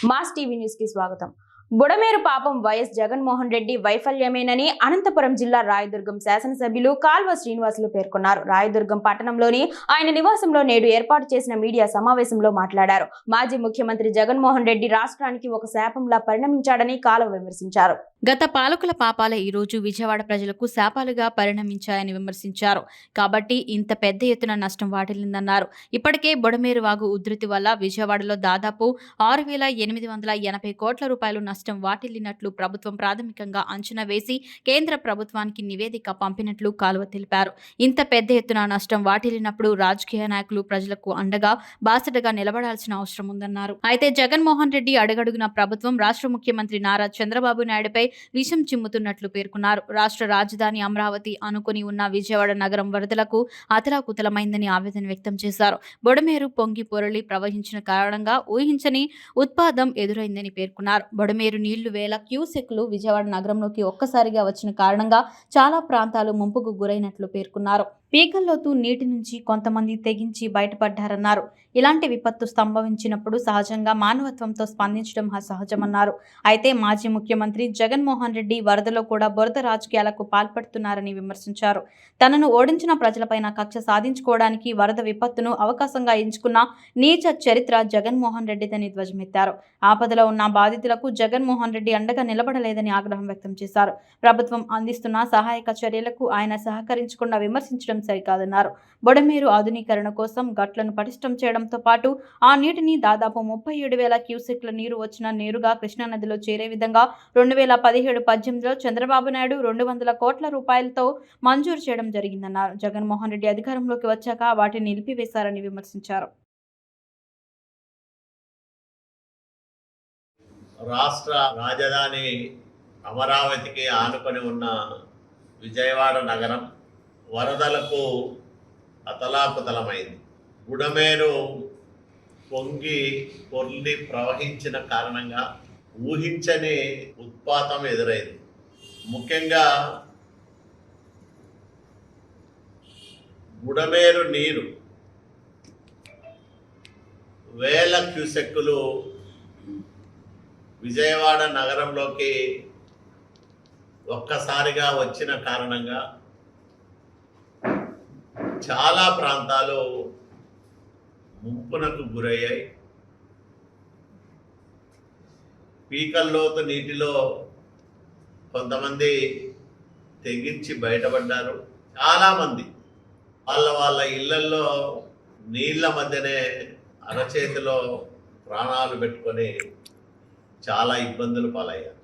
Mass TV news కి స్వాగతం బుడమేరు పాపం వైఎస్ జగన్మోహన్ రెడ్డి వైఫల్యమేనని అనంతపురం జిల్లా రాయదుర్గం శాసనసభ్యులు కాల్వ శ్రీనివాసులు పేర్కొన్నారు. రాయదుర్గం పట్టణంలోని ఆయన నివాసంలో నేడు ఏర్పాటు చేసిన మీడియా సమావేశంలో మాట్లాడారు. మాజీ ముఖ్యమంత్రి జగన్మోహన్ రెడ్డి రాష్ట్రానికి ఒక శాపంలా పరిణమించాడని కాల్వ విమర్శించారు. గత పాలకుల పాపాలే ఈ రోజు విజయవాడ ప్రజలకు శాపాలుగా పరిణమించాయని విమర్శించారు. కాబట్టి ఇంత పెద్ద ఎత్తున నష్టం వాటిల్లిందన్నారు. ఇప్పటికే బుడమేరు వాగు ఉధృతి వల్ల విజయవాడలో దాదాపు ఆరు వేల ఎనిమిది వందల ఎనభై కోట్ల రూపాయలు నష్టం వాటిల్లినట్లు ప్రభుత్వం ప్రాథమికంగా అంచనా వేసి కేంద్ర ప్రభుత్వానికి నివేదిక పంపినట్లు కాలువ తెలిపారు. ఇంత పెద్ద ఎత్తున నష్టం వాటిల్లినప్పుడు రాజకీయ నాయకులు ప్రజలకు అండగా బాసటగా నిలబడాల్సిన అవసరం ఉందన్నారు. అయితే జగన్మోహన్ రెడ్డి అడుగడుగున ప్రభుత్వం రాష్ట్ర ముఖ్యమంత్రి నారా చంద్రబాబు నాయుడుపై విషం చిమ్ముతున్నట్లు పేర్కొన్నారు. రాష్ట్ర రాజధాని అమరావతి అనుకుని ఉన్న విజయవాడ నగరం వరదలకు అతలాకుతలమైందని ఆవేదన వ్యక్తం చేశారు. బొడమేరు పొంగి పొరలి ప్రవహించిన కారణంగా ఊహించని ఉత్పాదం ఎదురైందని పేర్కొన్నారు. బొడమేరు నీళ్ళు వేల క్యూసెక్లు విజయవాడ నగరంలోకి ఒక్కసారిగా వచ్చిన కారణంగా చాలా ప్రాంతాలు ముంపుకు గురైనట్లు పేర్కొన్నారు. పీకల్లోతు నీటి నుంచి కొంతమంది తెగించి బయటపడ్డారన్నారు. ఇలాంటి విపత్తు సంభవించినప్పుడు సహజంగా మానవత్వంతో స్పందించడం సహజమన్నారు. అయితే మాజీ ముఖ్యమంత్రి జగన్మోహన్ రెడ్డి వరదలో కూడా బురద రాజకీయాలకు పాల్పడుతున్నారని విమర్శించారు. తనను ఓడించిన ప్రజలపైన కక్ష సాధించుకోవడానికి వరద విపత్తును అవకాశంగా ఎంచుకున్న నీచ చరిత్ర జగన్మోహన్ రెడ్డిదని ధ్వజమెత్తారు. ఆపదలో ఉన్న బాధితులకు జగన్మోహన్ రెడ్డి అండగా నిలబడలేదని ఆగ్రహం వ్యక్తం చేశారు. ప్రభుత్వం అందిస్తున్న సహాయక చర్యలకు ఆయన సహకరించకుండా విమర్శించడం సరికాదన్నారు. బొడమేరు ఆధునీకరణ కోసం గట్లను పటిష్టం చేయడంతో పాటు ఆ నీటిని దాదాపు ముప్పై ఏడు వేల క్యూసెక్ల నీరు వచ్చిన నేరుగా కృష్ణానదిలో చేరే విధంగా రెండు వేల పదిహేడు పద్దెనిమిదిలో చంద్రబాబు నాయుడు రెండు వందల కోట్ల రూపాయలతో మంజూరు చేయడం జరిగిందన్నారు. జగన్మోహన్ రెడ్డి అధికారంలోకి వచ్చాక వాటిని నిలిపివేశారని విమర్శించారు. రాష్ట్ర రాజధాని అమరావతికి ఆనుకొని ఉన్న విజయవాడ నగరం వరదలకు అతలాకుతలమైంది. గుడమేరు పొంగి పొర్లి ప్రవహించిన కారణంగా ఊహించని ఉత్పాతం ఎదురైంది. ముఖ్యంగా బుడమేరు నీరు వేల క్యూసెక్కులు విజయవాడ నగరంలోకి ఒక్కసారిగా వచ్చిన కారణంగా చాలా ప్రాంతాలు ముంపునకు గురయ్యాయి. పీకల్లోతు నీటిలో కొంతమంది తెగించి బయటపడ్డారు. చాలామంది వాళ్ళ వాళ్ళ ఇళ్ళల్లో నీళ్ళ మధ్యనే అరచేతిలో ప్రాణాలు పెట్టుకొని చాలా ఇబ్బందులు పాలయ్యారు.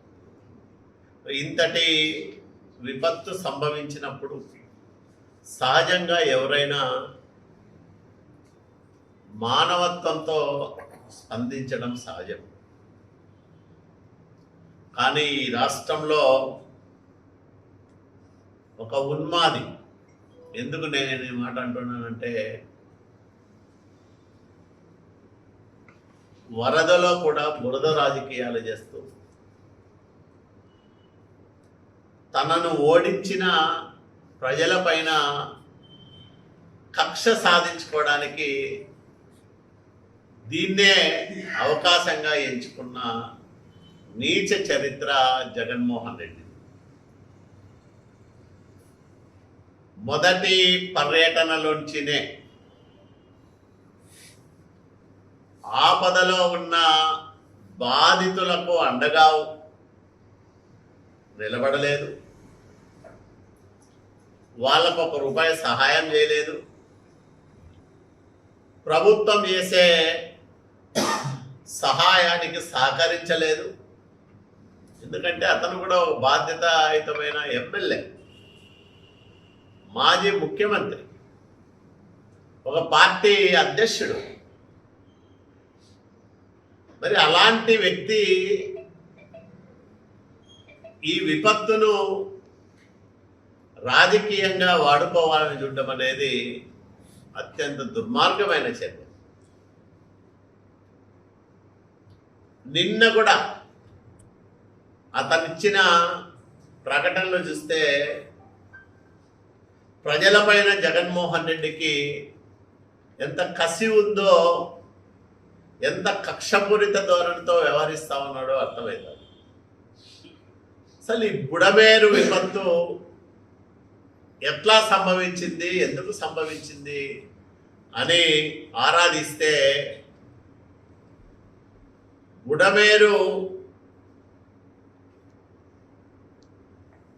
ఇంతటి విపత్తు సంభవించినప్పుడు సహజంగా ఎవరైనా మానవత్వంతో స్పందించడం సహజం. కానీ ఈ రాష్ట్రంలో ఒక ఉన్మాది ఎందుకు నేను ఈ మాట అంటున్నానంటే వరదలో కూడా బురద రాజకీయాలు చేస్తూ తనను ఓడించిన ప్రజలపైన కక్ష సాధించుకోవడానికి దీన్నే అవకాశంగా ఎంచుకున్న నీచ చరిత్ర జగన్మోహన్ రెడ్డి. మొదటి పర్యటనలోంచినే ఆపదలో ఉన్న బాధితులకు అండగా నిలబడలేదు. వాళ్ళకు ఒక రూపాయి సహాయం చేయలేదు. ప్రభుత్వం చేసే సహాయానికి సహకరించలేదు. ఎందుకంటే అతను కూడా బాధ్యతాయుతమైన ఎమ్మెల్యే. మాజీ ముఖ్యమంత్రి. ఒక పార్టీ అధ్యక్షుడు. మరి అలాంటి వ్యక్తి ఈ విపత్తును రాజకీయంగా వాడుకోవాలని చూడడం అనేది అత్యంత దుర్మార్గమైన చర్య. నిన్న కూడా అతనిచ్చిన ప్రకటనలు చూస్తే ప్రజలపైన జగన్మోహన్ రెడ్డికి ఎంత కసి ఉందో ఎంత కక్షపూరిత ధోరణితో వ్యవహరిస్తా ఉన్నాడో అర్థమవుతుంది అసలు ఈ బుడమేరు విపత్తు ఎట్లా సంభవించింది? ఎందుకు సంభవించింది? అని ఆరాధిస్తే బుడమేరు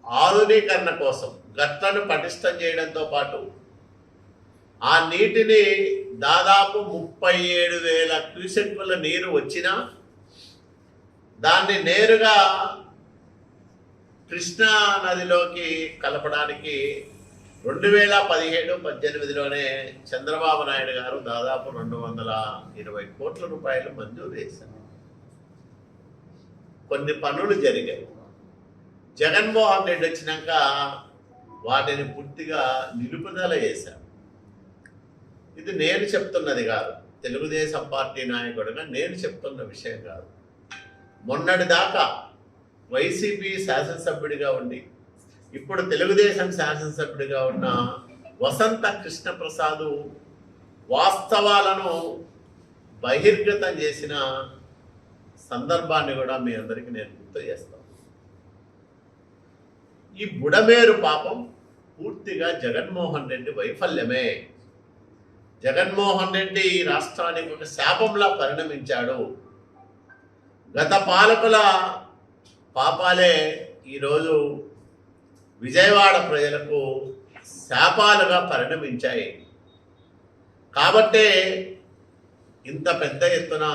ఆధునీకరణ కోసం గట్లను పటిష్టం చేయడంతో పాటు ఆ నీటిని దాదాపు ముప్పై ఏడు వేల క్యూసెక్కుల నీరు వచ్చినా దాన్ని నేరుగా కృష్ణా నదిలోకి కలపడానికి రెండు వేల పదిహేడు పద్దెనిమిదిలోనే చంద్రబాబు నాయుడు గారు దాదాపు రెండు వందల ఇరవై కోట్ల రూపాయలు మంజూరు చేశారు. కొన్ని పనులు జరిగాయి. జగన్మోహన్ రెడ్డి వచ్చినాక వాటిని పూర్తిగా నిలుపుదల చేశారు. ఇది నేను చెప్తున్నది కాదు. తెలుగుదేశం పార్టీ నాయకుడిగా నేను చెప్తున్న విషయం కాదు. మొన్నటి దాకా వైసీపీ శాసనసభ్యుడిగా ఉండి ఇప్పుడు తెలుగుదేశం శాసనసభ్యుడిగా ఉన్న వసంత కృష్ణప్రసాదు వాస్తవాలను బహిర్గతం చేసిన సందర్భాన్ని కూడా మీ అందరికీ నేను గుర్తు చేస్తాను ఈ బుడమేరు పాపం పూర్తిగా జగన్మోహన్ రెడ్డి వైఫల్యమే. జగన్మోహన్ రెడ్డి ఈ రాష్ట్రానికి ఒక శాపంలా పరిణమించాడు. గత పాలకుల పాపాలే ఈరోజు విజయవాడ ప్రజలకు శాపాలుగా పరిణమించాయి. కాబట్టే ఇంత పెద్ద ఎత్తున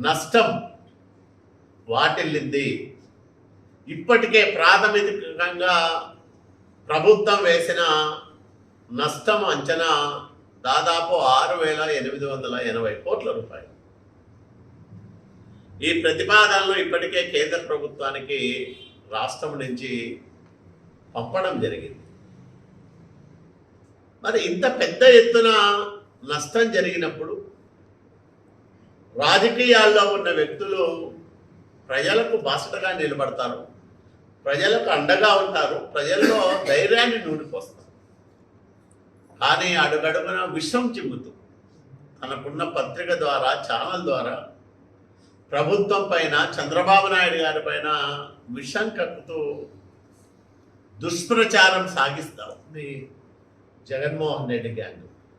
నష్టం వాటిల్లింది. ఇప్పటికే ప్రాథమికంగా ప్రభుత్వం వేసిన నష్టం అంచనా దాదాపు ఆరు వేల ఎనిమిది వందల ఎనభై కోట్ల రూపాయలు. ఈ ప్రతిపాదనలు ఇప్పటికే కేంద్ర ప్రభుత్వానికి రాష్ట్రం నుంచి పంపడం జరిగింది. మరి ఇంత పెద్ద ఎత్తున నష్టం జరిగినప్పుడు రాజకీయాల్లో ఉన్న వ్యక్తులు ప్రజలకు బాసటగా నిలబడతారు ప్రజలకు అండగా ఉంటారు ప్రజల్లో ధైర్యాన్ని నూనెపోస్తారు కానీ అడుగడుగున విషం చిమ్ముతూ తనకున్న పత్రిక ద్వారా ఛానల్ ద్వారా ప్రభుత్వం పైన చంద్రబాబు నాయుడు గారి పైన విషం కక్కుతూ దుష్ప్రచారం సాగిస్తా. ఉంది జగన్మోహన్ రెడ్డి గ్యాంగ్